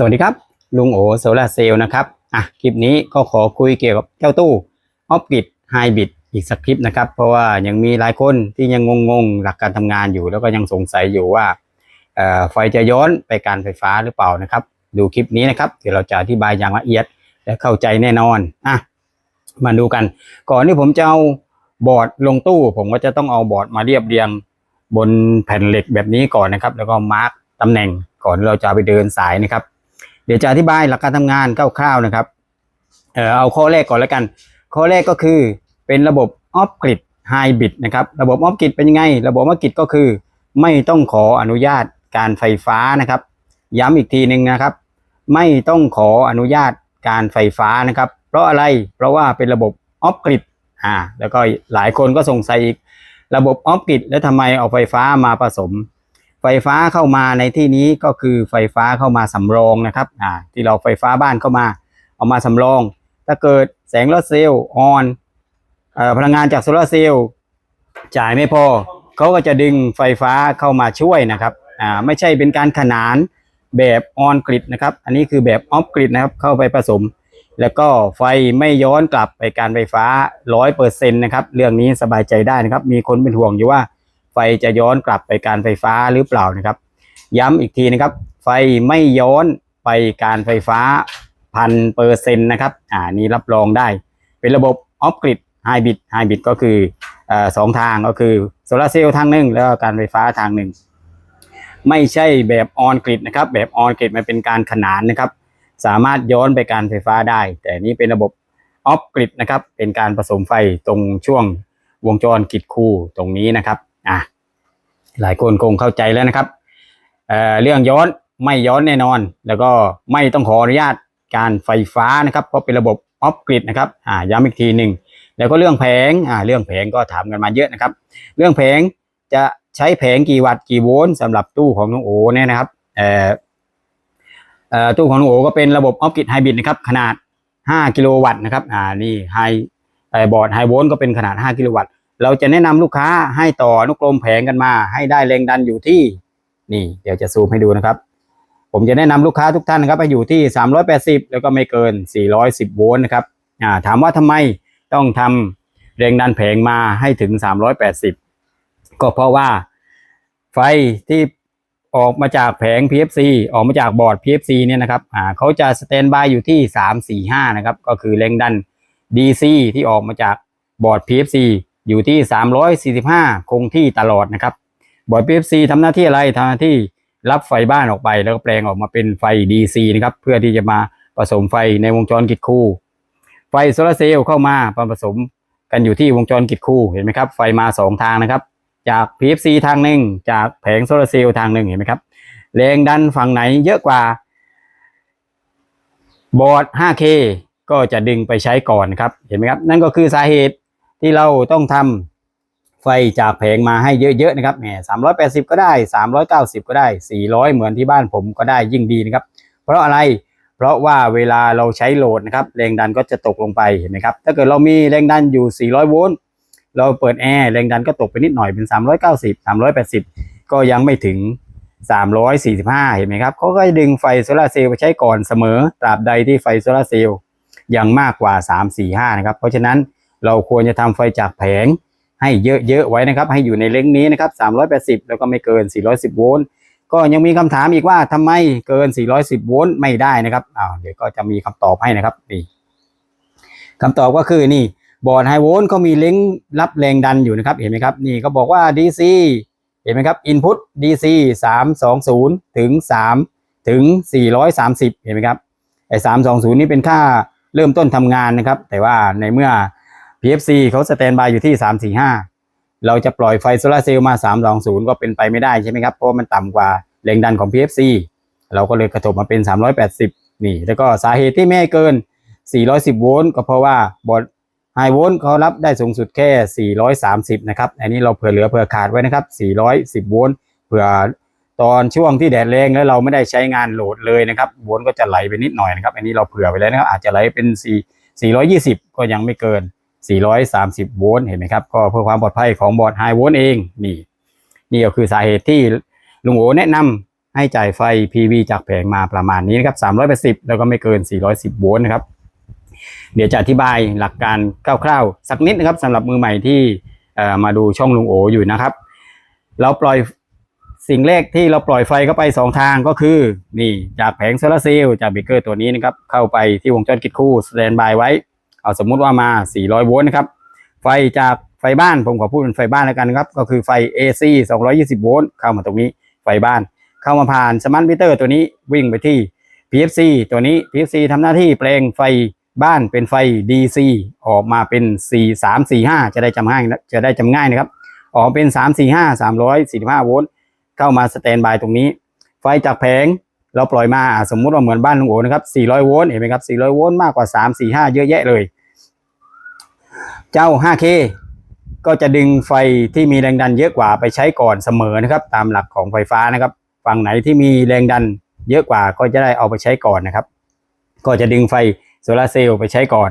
สวัสดีครับ ลุงโอโซลาเซลล์นะครับอะคลิปนี้ก็ขอคุยเกี่ยวกับเจ้าตู้ออฟกิดไฮบิดอีกสักคลิปนะครับ เพราะว่ายังมีหลายคนที่ยังงงๆ หลักการทำงานอยู่ แล้วก็ยังสงสัยอยู่ว่าไฟจะย้อนไปการไฟฟ้าหรือเปล่านะครับ ดูคลิปนี้นะครับเดี๋ยวเราจะอธิบายอย่างละเอียดและเข้าใจแน่นอนอะมาดูกัน ก่อนที่ผมจะเอาบอร์ดลงตู้ ผมก็จะต้องเอาบอร์ดมาเรียบเรียงบนแผ่นเหล็กแบบนี้ก่อนนะครับ แล้วก็มาร์กตำแหน่งก่อนที่เราจะไปเดินสายนะครับ เดี๋ยวจะอธิบายหลักการทำงานคร่าวๆนะครับ เอ่อเอาข้อแรกก่อนแล้วกัน ข้อแรกก็คือเป็นระบบออฟกริดไฮบ d นะครับ ระบบออฟกริดเป็นยังไง ระบบออฟกริดก็คือ ไม่ต้องขออนุญาตการไฟฟ้านะครับ ย้ำอีกทีหนึ่งนะครับ ไม่ต้องขออนุญาตการไฟฟ้านะครับ เพราะอะไร เพราะว่าเป็นระบบออฟกริดอ่า แล้วก็หลายคนก็สงสัยอีก ระบบออฟกริดแล้วทำไมเอาไฟฟ้ามาผสม ไฟฟ้าเข้ามาในที่นี้ก็คือไฟฟ้าเข้ามาสำรองนะครับอ่าที่เราไฟฟ้าบ้านเข้ามา เอามาสำรอง ถ้าเกิดแสงโซลาร์เซลล์ออนพลังงานจากโซลาร์เซลล์จ่ายไม่พอเขาก็จะดึงไฟฟ้าเข้ามาช่วยนะครับอ่าไม่ใช่เป็นการขนานแบบออนกริดนะครับ อันนี้คือแบบออฟกริดนะครับเข้าไปผสม แล้วก็ไฟไม่ย้อนกลับไปการไฟฟ้าร้อยเปอร์เซ็นต์นะครับ เรื่องนี้สบายใจได้นะครับ มีคนเป็นห่วงอยู่ว่า ไฟจะย้อนกลับไปการไฟฟ้าหรือเปล่านะครับ ย้ำอีกทีนะครับ ไฟไม่ย้อนไปการไฟฟ้าพันเปอร์เซ็นต์นะครับอ่านี้รับรองได้ เป็นระบบออฟกริดไฮบ d ไฮบ d ก็คืออ่อสองทางก็คือโซลาร์เซลล์ทางหนึ่งแล้วก็การไฟฟ้าทางหนึ่งไม่ใช่แบบออนกริดนะครับ แบบออนกริดมันเป็นการขนานนะครับ สามารถย้อนไปการไฟฟ้าได้ แต่นี้เป็นระบบออฟกริดนะครับ เป็นการผสมไฟตรงช่วงวงจรกริดคู่ตรงนี้นะครับ อะหลายคนคงเข้าใจแล้วนะครับเอ่อเรื่องย้อนไม่ย้อนแน่นอน แล้วก็ไม่ต้องขออนุญาตการไฟฟ้านะครับ เพราะเป็นระบบออฟกริดนะครับอ่าย้ำอีกทีหนึ่งแล้วก็เรื่องแผงอ่าเรื่องแผงก็ถามกันมาเยอะนะครับ เรื่องแผงจะใช้แผงกี่วัตต์กี่โวลต์สำหรับตู้ของน้องโอเนี่ยนะครับเอ่อเอ่อตู้ของน้องโอก็เป็นระบบออฟกริดไฮบ d นะครับขนาด 5 กิโลวัตต์นะครับอ่านี่ไฮไอบอร์ดไฮโวลต์ก็เป็นขนาด 5 กิโลวัตต์ เราจะแนะนำลูกค้าให้ต่อนุกรมแผงกันมา ให้ได้แรงดันอยู่ที่นี่ เดี๋ยวจะซูมให้ดูนะครับ ผมจะแนะนำลูกค้าทุกท่านนะครับให้อยู่ที่ 380 แล้วก็ไม่เกิน 410 โวลต์นะครับอ่าถามว่าทำไมต้องทำแรงดันแผงมาให้ถึง 380 ก็เพราะว่าไฟที่ออกมาจากแผง PFC ออกมาจากบอร์ด PFC เนี่ยนะครับอ่าเขาจะสแตนบายอยู่ที่ 345 นะครับ ก็คือแรงดัน DC ที่ออกมาจากบอร์ด PFC อยู่ที่ 345 คงที่ตลอดนะครับ บอร์ด PFC ทำหน้าที่อะไรทำหน้าที่รับไฟบ้านออกไปแล้วก็แปลงออกมาเป็นไฟ DC นะครับ เพื่อที่จะมาผสมไฟในวงจรกิจคู่ ไฟโซลาร์เซลล์เข้ามาผสมกันอยู่ที่วงจรกิจคู่เห็นไหมครับ ไฟมา 2 ทางนะครับ จาก PFC ทางหนึ่งจากแผงโซลาร์เซลล์ทางหนึ่งเห็นไหมครับแรงดันฝั่งไหนเยอะกว่า บอร์ด 5K ก็จะดึงไปใช้ก่อนครับ เห็นไหมครับ นั่นก็คือสาเหตุ ที่เราต้องทำไฟจากแผงมาให้เยอะๆนะครับแหม380ก็ได้390ก็ได้400เหมือนที่บ้านผมก็ได้ยิ่งดีนะครับ เพราะอะไรเพราะว่าเวลาเราใช้โหลดนะครับแรงดันก็จะตกลงไปเห็นไหมครับถ้าเกิดเรามีแรงดันอยู่ 400 โวลต์เราเปิดแอร์แรงดันก็ตกไปนิดหน่อยเป็น 390 380 ก็ยังไม่ถึง 345 เห็นไหมครับเขาก็จะดึงไฟโซลาเซลล์ไปใช้ก่อนเสมอตราบใดที่ไฟโซลาเซลล์ยังมากกว่า 345 นะครับ เพราะฉะนั้น เราควรจะทำไฟจากแผงให้เยอะๆไว้นะครับ ให้อยู่ในเล้งนี้นะครับ 380 แล้วก็ไม่เกิน 410 โวลต์ก็ยังมีคำถามอีกว่าทำไมเกิน 410 โวลต์ไม่ได้นะครับอ้าวเดี๋ยวก็จะมีคำตอบให้นะครับนี่คำตอบก็คือนี่บอร์ดไฮโวลต์เขามีเล้งรับแรงดันอยู่นะครับ เห็นไหมครับ นี่ก็บอกว่า DC เห็นไหมครับ Input DC 320 ถึง 3 ถึง 430 เห็นไหมครับไอ้320 นี่เป็นค่าเริ่มต้นทำงานนะครับ แต่ว่าในเมื่อ PFC เขาสแตนบายอยู่ที่ 345 เราจะปล่อยไฟโซลาเซลล์มา 320 ก็เป็นไปไม่ได้ใช่ไหมครับ เพราะมันต่ำกว่าแรงดันของ PFC เราก็เลยกระทบมาเป็น 380 นี่ แล้วก็สาเหตุที่ไม่เกิน 410 โวลต์ก็เพราะว่าบอร์ดไฮโวลต์เขารับได้สูงสุดแค่ 430 นะครับ อันนี้เราเผื่อเหลือเผื่อขาดไว้นะครับ 410 โวลต์เผื่อตอนช่วงที่แดดแรงแล้วเราไม่ได้ใช้งานโหลดเลยนะครับโวลต์ก็จะไหลไปนิดหน่อยนะครับ อันนี้เราเผื่อไปแล้วนะครับอาจจะไหลเป็น 4 420 ก็ยังไม่เกิน 430 โวลต์เห็นไหมครับ ก็เพื่อความปลอดภัยของบอร์ดไฮโวลต์เองนี่ นี่ก็คือสาเหตุที่ลุงโอแนะนำให้จ่ายไฟ PV จากแผงมาประมาณนี้นะครับ380 แล้วก็ไม่เกิน 410 โวลต์นะครับ เดี๋ยวจะอธิบายหลักการคร่าวๆ สักนิดนะครับสำหรับมือใหม่ที่มาดูช่องลุงโออยู่นะครับ เราปล่อยสิ่งแรกที่เราปล่อยไฟเข้าไป 2 ทางก็คือ นี่จากแผงโซลาร์เซลล์จากเบรกเกอร์ตัวนี้นะครับ เข้าไปที่วงจรกิดคู่สแตนบายไว้ เอาสมมุติว่ามา 400 โวลต์นะครับ ไฟจากไฟบ้านผมขอพูดเป็นไฟบ้านแล้วกันนะครับ ก็คือไฟ AC 220 โวลต์เข้ามาตรงนี้ไฟบ้าน เข้ามาผ่านสมาร์ทมิเตอร์ตัวนี้วิ่งไปที่ PFC ตัวนี้ PFC ทำหน้าที่แปลงไฟบ้านเป็นไฟ DC ออกมาเป็น 4 3 4 5 จะได้จำง่ายนะจะได้จำง่ายนะครับ ออกเป็น 3 4 5 345 โวลต์เข้ามาสแตนบายตรงนี้ ไฟจากแผงเราปล่อยมาสมมุติว่าเหมือนบ้านลุงโอนะครับ 400 โวลต์เห็นไหมครับ 400 โวลต์มากกว่า 3 4 5 เยอะแยะเลย เจ้า 5K ก็จะดึงไฟที่มีแรงดันเยอะกว่าไปใช้ก่อนเสมอนะครับ ตามหลักของไฟฟ้านะครับ ฝั่งไหนที่มีแรงดันเยอะกว่าก็จะได้เอาไปใช้ก่อนนะครับ ก็จะดึงไฟโซลาเซลล์ไปใช้ก่อน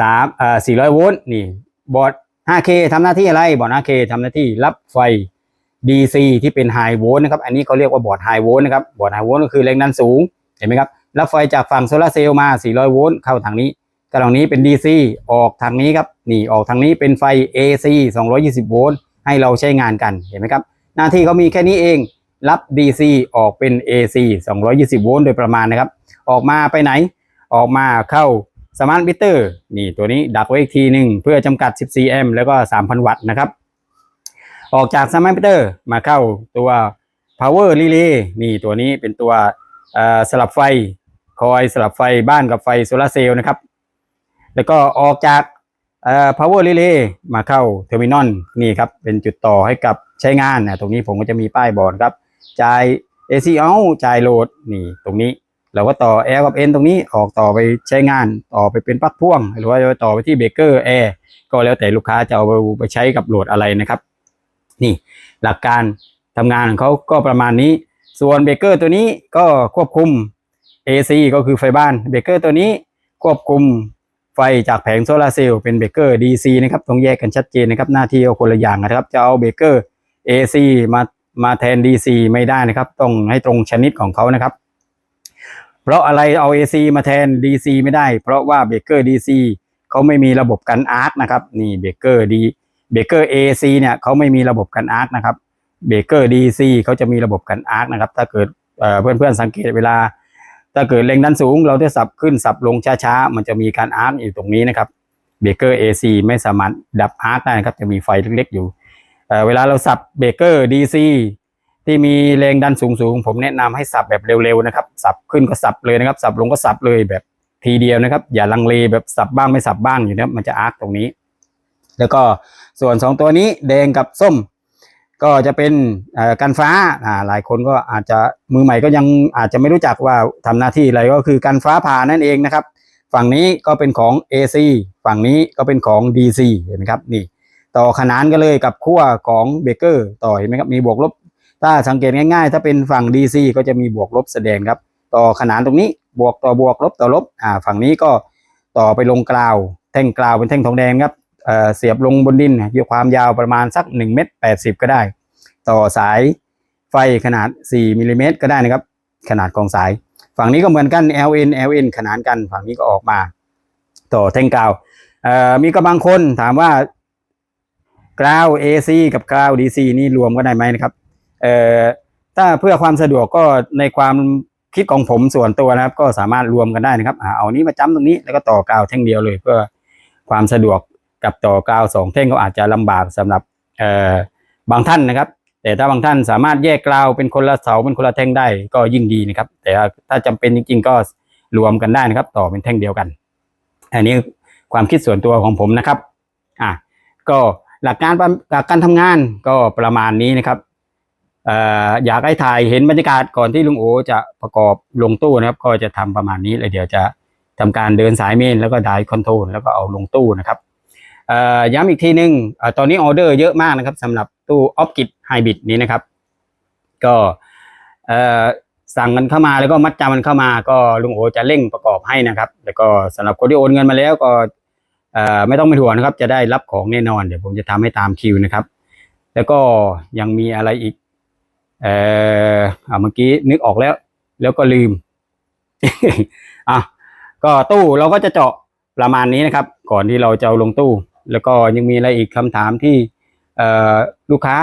สามเอ่อ400 โวลต์นี่บอร์ด 5K ทำหน้าที่อะไรบอร์ด 5K ทำหน้าที่รับไฟ DC ที่เป็นไฮโวลต์นะครับ อันนี้เขาเรียกว่าบอร์ดไฮโวลต์นะครับ บอร์ดไฮโวลต์ก็คือแรงดันสูง เห็นไหมครับ รับไฟจากฝั่งโซลาเซลล์มา 400 โวลต์เข้าทางนี้ กระดองนี้เป็น DC ออกทางนี้ครับนี่ออกทางนี้เป็นไฟ AC 220 โวลต์ให้เราใช้งานกันเห็นไหมครับ หน้าที่เขามีแค่นี้เองรับ DC ออกเป็น AC 220 โวลต์โดยประมาณนะครับ ออกมาไปไหน ออกมาเข้าสมาร์ทมิเตอร์นี่ตัวนี้ดักไว้อีกทีหนึ่งเพื่อจำกัด 14 แอมป์แล้วก็ 3,000 วัตต์นะครับ ออกจากสมาร์ทมิเตอร์มาเข้าตัว power relay นี่ตัวนี้เป็นตัวสลับไฟคอยสลับไฟบ้านกับไฟโซลาเซลล์นะครับ แล้วก็ออกจากเอ่อ power relay มาเข้าเทอร์มินอลนี่ครับ เป็นจุดต่อให้กับใช้งานนะตรงนี้ผมก็จะมีป้ายบอกครับ จ่าย AC out จ่ายโหลดนี่ตรงนี้เราก็ต่อ L กับ N ตรงนี้ออกต่อไปใช้งานต่อไปเป็นปลั๊กพ่วง หรือว่าจะต่อไปที่เบเกอร์แอร์ก็แล้วแต่ลูกค้าจะเอาไปใช้กับโหลดอะไรนะครับ นี่หลักการทำงานของเขาก็ประมาณนี้ ส่วนเบเกอร์ตัวนี้ก็ควบคุม AC ก็คือไฟบ้านเบเกอร์ตัวนี้ควบคุม ไฟจากแผงโซลาร์เซลล์เป็นเบเกอร์ DC นะครับต้องแยกกันชัดเจนนะครับหน้าที่ก็คนละอย่างนะครับจะเอาเบเกอร์ AC มามาแทน DC ไม่ได้นะครับ ต้องให้ตรงชนิดของเขานะครับ เพราะอะไรเอา AC มาแทน DC ไม่ได้ เพราะว่าเบเกอร์ DC เขาไม่มีระบบกันอาร์คนะครับนี่เบเกอร์ดีเบเกอร์ AC เนี่ยเขาไม่มีระบบกันอาร์คนะครับเบเกอร์ DC เขาจะมีระบบกันอาร์คนะครับถ้าเกิดเพื่อนๆสังเกตเวลา ถ้าเกิดแรงดันสูง เราจะสับขึ้นสับลงช้าๆ มันจะมีการอาร์คอยู่ตรงนี้นะครับเบรกเกอร์ AC ไม่สามารถดับอาร์คได้นะครับ จะมีไฟเล็กๆอยู่เเวลาเราสับเบรกเกอร์ DC ที่มีแรงดันสูงๆ ผมแนะนำให้สับแบบเร็วๆนะครับ สับขึ้นก็สับเลยนะครับ สับลงก็สับเลยแบบทีเดียวนะครับ อย่าลังเลแบบสับบ้างไม่สับบ้างอยู่นะมันจะอาร์คตรงนี้ แล้วก็ส่วนสองตัวนี้แดงกับส้ม ก็จะเป็นกันฟ้าหลายคนก็อาจจะมือใหม่ก็ยังอาจจะไม่รู้จักว่าทำหน้าที่อะไรก็คือกันฟ้าผ่านั่นเองนะครับ ฝั่งนี้ก็เป็นของ AC ฝั่งนี้ก็เป็นของ DC เห็นไหมครับนี่ ต่อขนานกันเลยกับขั้วของเบเกอร์ต่อเห็นไหมครับมีบวกลบ ถ้าสังเกตง่ายๆ ถ้าเป็นฝั่ง DC ก็จะมีบวกลบแสดงครับ ต่อขนานตรงนี้บวกต่อบวกลบต่อลบอ่าฝั่งนี้ก็ต่อไปลงกราว แท่งกราวเป็นแท่งทองแดงครับ เสียบลงบนดินมีความยาวประมาณสัก1เมตร80 ก็ได้ ต่อสายไฟขนาด 4มิลลิเมตรก็ได้นะครับ ขนาดของสาย ฝั่งนี้ก็เหมือนกัน LN LN ขนานกัน ฝั่งนี้ก็ออกมา ต่อแท่งกาวมีก็บางคนถามว่ากราว AC กับกราว DC นี่รวมกันได้ไหมนะครับถ้าเพื่อความสะดวกก็ในความคิดของผมส่วนตัวนะครับ ก็สามารถรวมกันได้นะครับอ่าเอานี้มาจ้ำตรงนี้แล้วก็ต่อกาวแท่งเดียวเลยเพื่อความสะดวก กับต่อกาวสองแท่งก็อาจจะลำบากสำหรับเอ่อบางท่านนะครับ แต่ถ้าบางท่านสามารถแยกกาวเป็นคนละเสาเป็นคนละแท่งได้ก็ยิ่งดีนะครับ แต่ถ้าจำเป็นจริงๆก็รวมกันได้นะครับ ต่อเป็นแท่งเดียวกัน อันนี้ความคิดส่วนตัวของผมนะครับอะก็หลักการหลักการทำงานก็ประมาณนี้นะครับอยากให้ถ่ายเห็นบรรยากาศก่อนที่ลุงโอจะประกอบลงตู้นะครับ ก็จะทำประมาณนี้เลยเดี๋ยวจะทำการเดินสายเมนแล้วก็ไดคอนโทรลแล้วก็เอาลงตู้นะครับ ย้ำอีกทีหนึ่งอตอนนี้ออเดอร์เยอะมากนะครับสำหรับตู้ออฟกิดไฮบริดนี้นะครับ ก็สั่งกันเข้ามาแล้วก็มัดจำมันเข้ามาก็ลุงโอจะเร่งประกอบให้นะครับ แล้วก็สำหรับคนที่โอนเงินมาแล้วก็ไม่ต้องเป็นห่วงนะครับ จะได้รับของแน่นอนเดี๋ยวผมจะทำให้ตามคิวนะครับ แล้วก็ยังมีอะไรอีกเออเมื่อกี้นึกออกแล้ว แล้วก็ลืมอะก็ตู้เราก็จะเจาะประมาณนี้นะครับ ก่อนที่เราจะเอาลงตู้ แล้วก็ยังมีอะไรอีกคำถามที่ลูกค้า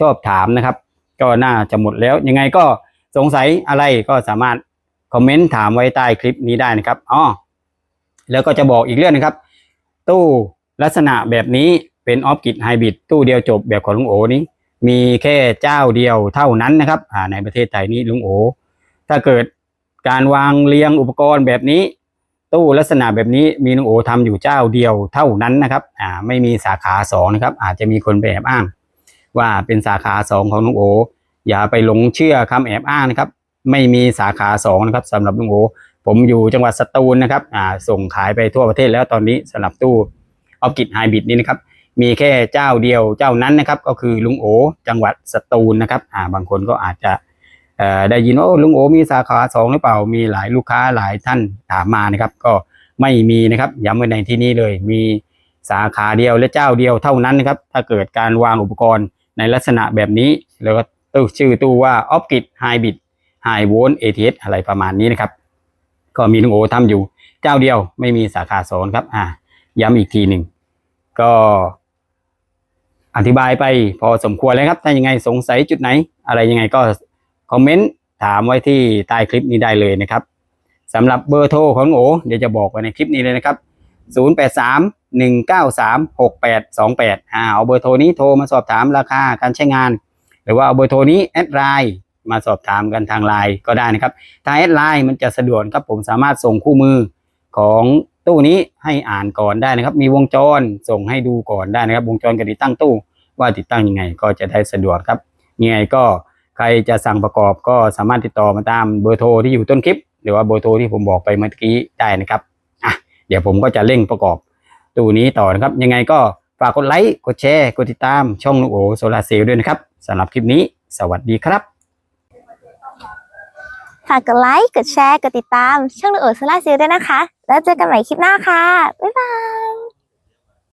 ชอบถามนะครับ ก็น่าจะหมดแล้ว ยังไงก็สงสัยอะไรก็สามารถคอมเมนต์ถามไว้ใต้คลิปนี้ได้นะครับอ๋อแล้วก็จะบอกอีกเรื่องนะครับ ตู้ลักษณะแบบนี้เป็นออฟกิ d ไฮบริดตู้เดียวจบแบบของลุงโอนี้ มีแค่เจ้าเดียวเท่านั้นนะครับในประเทศไทยนี้ลุงโอ ถ้าเกิดการวางเรียงอุปกรณ์แบบนี้ ตู้ลักษณะแบบนี้มีลุงโอทำอยู่เจ้าเดียวเท่านั้นนะครับอ่าไม่มีสาขาสองนะครับ อาจจะมีคนไปแอบอ้าง ว่าเป็นสาขาสองของลุงโอ อย่าไปหลงเชื่อคำแอบอ้างนะครับ ไม่มีสาขาสองนะครับสำหรับลุงโอ ผมอยู่จังหวัดสตูลนะครับอ่าส่งขายไปทั่วประเทศแล้วตอนนี้สำหรับตู้ออฟกิ d ไฮบริดนี้นะครับมีแค่เจ้าเดียวเจ้านั้นนะครับ ก็คือลุงโอ จังหวัดสตูลนะครับอ่าบางคนก็อาจจะ ได้ยินว่าลุงโอมีสาขาสองหรือเปล่ามีหลายลูกค้าหลายท่านถามมานะครับ ก็ไม่มีนะครับย้ำไว้ในที่นี้เลย มีสาขาเดียวและเจ้าเดียวเท่านั้นนะครับ ถ้าเกิดการวางอุปกรณ์ในลักษณะแบบนี้ แล้วก็ตู้ชื่อตู้ว่า o p g i t Hybrid High Volt ATS อะไรประมาณนี้นะครับ ก็มีลุงโอทำอยู่ เจ้าเดียวไม่มีสาขาสองครับ อ่า ย้ำอีกทีหนึ่งก็อธิบายไปพอสมควรแล้วครับ ถ้ายังไงสงสัยจุดไหน อะไรยังไงก็ คอมเมนต์ถามไว้ที่ใต้คลิปนี้ได้เลยนะครับสำหรับเบอร์โทรของโอเดี๋ยวจะบอกไว้ในคลิปนี้เลยนะครับ 083 193 6828อ่าเอาเบอร์โทรนี้โทรมาสอบถามราคาการใช้งาน หรือว่าเอาเบอร์โทรนี้แอดไลน์มาสอบถามกันทางไลน์ก็ได้นะครับถ้าแอดไลน์มันจะสะดวกครับผมสามารถส่งคู่มือของตู้นี้ให้อ่านก่อนได้นะครับ มีวงจรส่งให้ดูก่อนได้นะครับ วงจรการติดตั้งตู้ว่าติดตั้งยังไงก็จะได้สะดวกครับยังไงก็ ใครจะสั่งประกอบก็สามารถติดต่อมาตามเบอร์โทรที่อยู่ต้นคลิป หรือว่าเบอร์โทรที่ผมบอกไปเมื่อกี้ได้นะครับอะเดี๋ยวผมก็จะเร่งประกอบตู้นี้ต่อนะครับ ยังไงก็ฝากกดไลค์กดแชร์กดติดตามช่องลูกโอโซลาเซลล์ด้วยนะครับสำหรับคลิปนี้ สวัสดีครับฝากกดไลค์กดแชร์กดติดตามช่องลูกโอซาร่าซิลด้วยนะคะ แล้วเจอกันใหม่คลิปหน้าค่ะบ๊ายบาย